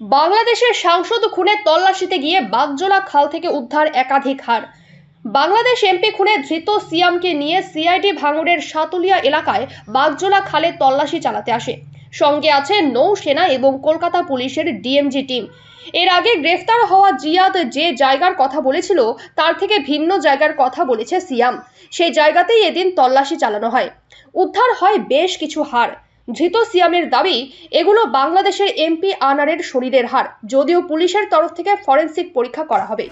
বাংলাদেশের সাংসদ খুনে তল্লাশিতে গিয়ে বাগজোলা খাল থেকে উদ্ধার একাধিক হার। বাংলাদেশ এমপি খুনে ধৃত সিয়ামকে নিয়ে সিআইডি ভাঙড়ের সাতুলিয়া এলাকায় বাগজোলা খালে তল্লাশি চালাতে আসে। সঙ্গে আছে নৌসেনা এবং কলকাতা পুলিশের ডিএমজি টিম। এর আগে গ্রেফতার হওয়া জিয়াদ যে জায়গার কথা বলেছিল, তার থেকে ভিন্ন জায়গার কথা বলেছে সিয়াম। সেই জায়গাতেই এদিন তল্লাশি চালানো হয়। উদ্ধার হয় বেশ কিছু হাড় ধৃত সিয়ামের দাবি, এগুলো বাংলাদেশের এমপি আনারের শরীরের হার যদিও পুলিশের তরফ থেকে ফরেন্সিক পরীক্ষা করা হবে।